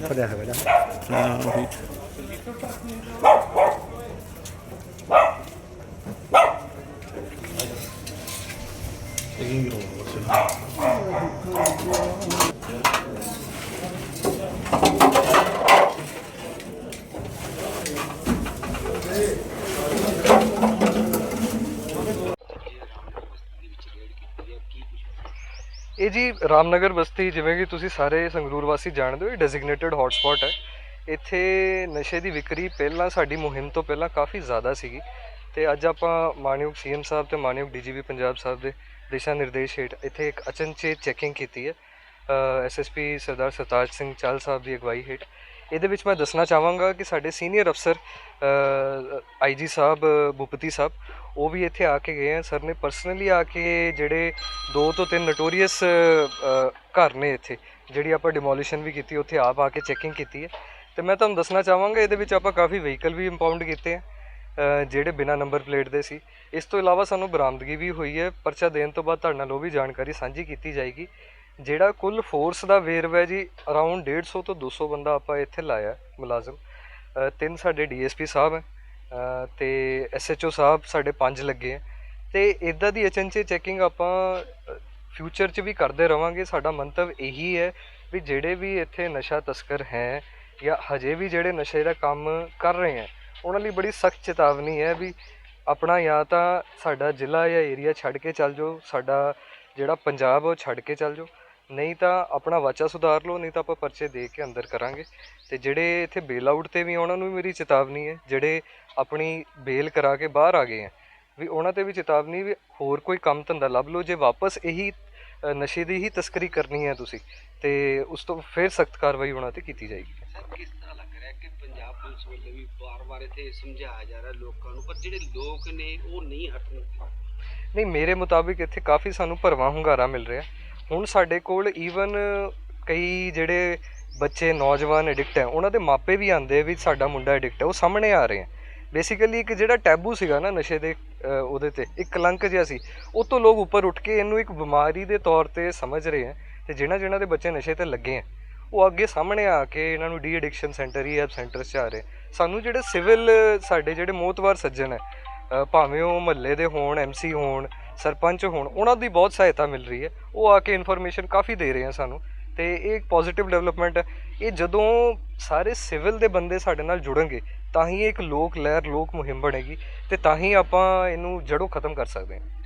ਫੜਿਆ ਹੋਇਆ ਇਹ ਜੀ ਰਾਮਨਗਰ ਬਸਤੀ, ਜਿਵੇਂ ਕਿ ਤੁਸੀਂ ਸਾਰੇ ਸੰਗਰੂਰ ਵਾਸੀ ਜਾਣਦੇ ਹੋ, ਇਹ ਡੈਜ਼ਿਗਨੇਟਿਡ ਹੌਟਸਪੌਟ ਹੈ। ਇੱਥੇ ਨਸ਼ੇ ਦੀ ਵਿਕਰੀ ਪਹਿਲਾਂ ਸਾਡੀ ਮੁਹਿੰਮ ਤੋਂ ਪਹਿਲਾਂ ਕਾਫੀ ਜ਼ਿਆਦਾ ਸੀਗੀ ਤੇ ਅੱਜ ਆਪਾਂ ਮਾਨਯੋਗ ਸੀਐਮ ਸਾਹਿਬ ਤੇ ਮਾਨਯੋਗ ਡੀਜੀਪੀ ਪੰਜਾਬ ਸਾਹਿਬ ਦੇ ਦਿਸ਼ਾ ਨਿਰਦੇਸ਼ ਹੇਠ ਇੱਥੇ ਇੱਕ ਅਚਨਚੇਤ ਚੈਕਿੰਗ ਕੀਤੀ ਹੈ। ਐਸਐਸਪੀ ਸਰਦਾਰ ਸਰਤਾਜ ਸਿੰਘ ਚਾਲ ਸਾਹਿਬ ਦੀ ਅਗਵਾਈ ਹੇਠ ਇਹਦੇ ਵਿੱਚ ਮੈਂ ਦੱਸਣਾ ਚਾਹਾਂਗਾ ਕਿ ਸਾਡੇ ਸੀਨੀਅਰ ਅਫਸਰ ਆਈਜੀ ਸਾਹਿਬ, ਭੂਪਤੀ ਸਾਹਿਬ, ਉਹ ਵੀ ਇੱਥੇ ਆ ਕੇ ਗਏ ਆ। ਸਰ ਨੇ ਪਰਸਨਲੀ ਆ ਕੇ ਜਿਹੜੇ ਦੋ ਤੋਂ ਤਿੰਨ ਨਟੋਰੀਅਸ ਘਰ ਨੇ ਇੱਥੇ, ਜਿਹੜੀ ਆਪਾਂ ਡਿਮੋਲੀਸ਼ਨ ਵੀ ਕੀਤੀ, ਉੱਥੇ ਆਪ ਆ ਕੇ ਚੈਕਿੰਗ ਕੀਤੀ ਹੈ। ਤੇ ਮੈਂ ਤੁਹਾਨੂੰ ਦੱਸਣਾ ਚਾਹਾਂਗਾ, ਇਹਦੇ ਵਿੱਚ ਆਪਾਂ ਕਾਫੀ ਵਹੀਕਲ ਵੀ ਇੰਪਾਊਂਡ ਕੀਤੇ ਆ ਜਿਹੜੇ ਬਿਨਾ ਨੰਬਰ ਪਲੇਟ ਦੇ ਸੀ। ਇਸ ਤੋਂ ਇਲਾਵਾ ਸਾਨੂੰ ਬਰਾਮਦਗੀ ਵੀ ਹੋਈ ਹੈ, ਪਰਚਾ ਦੇਣ ਤੋਂ ਬਾਅਦ ਤੁਹਾਡੇ ਨਾਲ ਉਹ ਵੀ ਜਾਣਕਾਰੀ ਸਾਂਝੀ ਕੀਤੀ ਜਾਏਗੀ। ਜਿਹੜਾ ਕੁੱਲ ਫੋਰਸ ਦਾ ਵੇਰਵਾ ਹੈ ਜੀ ਅਰਾਊਂਡ 150 ਤੋਂ 200 ਬੰਦਾ ਆਪਾਂ ਇੱਥੇ ਲਾਇਆ ਮੁਲਾਜ਼ਮ। ਤਿੰਨ ਸਾਡੇ ਡੀਐਸਪੀ ਸਾਹਿਬ ਹੈ ਅ, ਤੇ ਐਸਐਚਓ ਸਾਹਿਬ ਸਾਡੇ ਪੰਜ ਲੱਗੇ ਹੈ। ਤੇ ਇਦਾਂ ਦੀ ਅਚਨਚੇ ਚੈਕਿੰਗ ਆਪਾਂ ਫਿਊਚਰ 'ਚ ਵੀ ਕਰਦੇ ਰਵਾਂਗੇ। ਸਾਡਾ ਮੰਤਵ ਇਹੀ ਹੈ ਵੀ ਜਿਹੜੇ ਵੀ ਇੱਥੇ ਨਸ਼ਾ ਤਸਕਰ ਹੈ ਜਾਂ ਹਜੇ ਵੀ ਜਿਹੜੇ ਨਸ਼ੇ ਦਾ ਕੰਮ ਕਰ ਰਹੇ ਹੈ ਉਹਨਾਂ ਲਈ ਬੜੀ ਸਖਤ ਚੇਤਾਵਨੀ ਹੈ ਵੀ ਆਪਣਾ ਜਾਂ ਤਾਂ ਸਾਡਾ ਜ਼ਿਲ੍ਹਾ ਜਾਂ ਏਰੀਆ ਛੱਡ ਕੇ ਚੱਲ ਜਾਓ ਸਾਡਾ ਜਿਹੜਾ ਪੰਜਾਬ ਉਹ ਛੱਡ ਕੇ ਚੱਲ ਜਾਓ। ਨਹੀਂ ਤਾਂ ਆਪਣਾ ਵਾਚਾ ਸੁਧਾਰ ਲਓ ਨਹੀਂ ਤਾਂ ਆਪਾਂ ਪਰਚੇ ਦੇ ਕੇ ਅੰਦਰ ਕਰਾਂਗੇ। ਤੇ ਜਿਹੜੇ ਇੱਥੇ ਬੇਲ ਆਊਟ ਤੇ ਵੀ ਉਹਨਾਂ ਨੂੰ ਵੀ ਮੇਰੀ ਚੇਤਾਵਨੀ ਹੈ। ਜਿਹੜੇ ਆਪਣੀ ਬੇਲ ਕਰਾ ਕੇ ਬਾਹਰ ਆ ਗਏ ਹੈ ਵੀ ਉਹਨਾਂ ਤੇ ਵੀ ਚੇਤਾਵਨੀ ਵੀ ਹੋਰ ਕੋਈ ਕੰਮ ਧੰਦਾ ਲੱਭ ਲਓ ਜੇ ਵਾਪਸ ਇਹੀ ਨਸ਼ੇ ਦੀ ਹੀ ਤਸਕਰੀ ਕਰਨੀ ਹੈ ਤੁਸੀਂ ਤੇ ਉਸ ਤੋਂ ਫਿਰ ਸਖਤ ਕਾਰਵਾਈ ਉਹਨਾਂ ਤੇ ਕੀਤੀ ਜਾਏਗੀ। ਸਰ ਕਿਸ ਤਰ੍ਹਾਂ ਲੱਗ ਰਿਹਾ ਕਿ ਪੰਜਾਬ ਪੁਲਿਸ ਵੱਲੋਂ ਵੀ ਵਾਰ-ਵਾਰ ਇੱਥੇ ਸਮਝਾਇਆ ਜਾ ਰਿਹਾ ਲੋਕਾਂ ਨੂੰ ਪਰ ਜਿਹੜੇ ਲੋਕ ਨੇ ਉਹ ਨਹੀਂ ਮੇਰੇ ਮੁਤਾਬਿਕ ਇੱਥੇ ਕਾਫੀ ਸਾਨੂੰ ਭਰਵਾਂ ਹੁੰਗਾਰਾ ਮਿਲ ਰਿਹਾ। ਹੁਣ ਸਾਡੇ ਕੋਲ ਈਵਨ ਕਈ ਜਿਹੜੇ ਬੱਚੇ ਨੌਜਵਾਨ ਐਡਿਕਟ ਹੈ, ਉਹਨਾਂ ਦੇ ਮਾਪੇ ਵੀ ਆਂਦੇ ਵੀ ਸਾਡਾ ਮੁੰਡਾ ਐਡਿਕਟ ਹੈ, ਉਹ ਸਾਹਮਣੇ ਆ ਰਹੇ ਹੈ ਬੇਸਿਕਲੀ ਇੱਕ ਜਿਹੜਾ ਟੈਬੂ ਸੀਗਾ ਨਾ ਨਸ਼ੇ ਦੇ ਉਹਦੇ ਤੇ, ਇੱਕ ਕਲੰਕ ਜਿਹਾ ਸੀ। ਉਹ ਤੋਂ ਲੋਕ ਉੱਪਰ ਉੱਠ ਕੇ ਇਹਨੂੰ ਇੱਕ ਬਿਮਾਰੀ ਦੇ ਤੌਰ ਤੇ ਸਮਝ ਰਹੇ ਹੈ ਤੇ ਜਿਹਨਾਂ ਜਿਹਨਾਂ ਦੇ ਬੱਚੇ ਨਸ਼ੇ ਤੇ ਲੱਗੇ ਹੈ ਉਹ ਅੱਗੇ ਸਾਹਮਣੇ ਆ ਕੇ ਇਹਨਾਂ ਨੂੰ ਡੀ ਐਡਿਕਸ਼ਨ ਸੈਂਟਰ ਹੀ ਐਪ ਸੈਂਟਰ 'ਚ ਆ ਰਹੇ ਸਾਨੂੰ ਜਿਹੜੇ ਸਿਵਲ ਸਾਡੇ ਜਿਹੜੇ ਮੋਤਵਾਰ ਸੱਜਣ ਹੈ ਭਾਵੇਂ ਉਹ ਮਹੱਲੇ ਦੇ ਹੋਣ ਐਮਸੀ ਹੋਣ ਸਰਪੰਚ ਹੋਣ, ਉਹਨਾਂ ਦੀ ਬਹੁਤ ਸਹਾਇਤਾ ਮਿਲ ਰਹੀ ਹੈ। ਉਹ ਆ ਕੇ ਇਨਫੋਰਮੇਸ਼ਨ ਕਾਫੀ ਦੇ ਰਹੇ ਆ ਸਾਨੂੰ। ਤੇ ਇਹ ਇੱਕ ਪੋਜ਼ਿਟਿਵ ਡਿਵੈਲਪਮੈਂਟ ਹੈ। ਇਹ ਜਦੋਂ ਸਾਰੇ ਸਿਵਲ ਦੇ ਬੰਦੇ ਸਾਡੇ ਨਾਲ ਜੁੜਨਗੇ, ਤਾਂ ਹੀ ਇਹ ਇੱਕ ਲੋਕ ਲਹਿਰ, ਲੋਕ ਮੁਹਿੰਮ ਬਣੇਗੀ ਤੇ ਤਾਂ ਹੀ ਆਪਾਂ ਇਹਨੂੰ ਜੜੋਂ ਖਤਮ ਕਰ ਸਕਦੇ ਹਾਂ।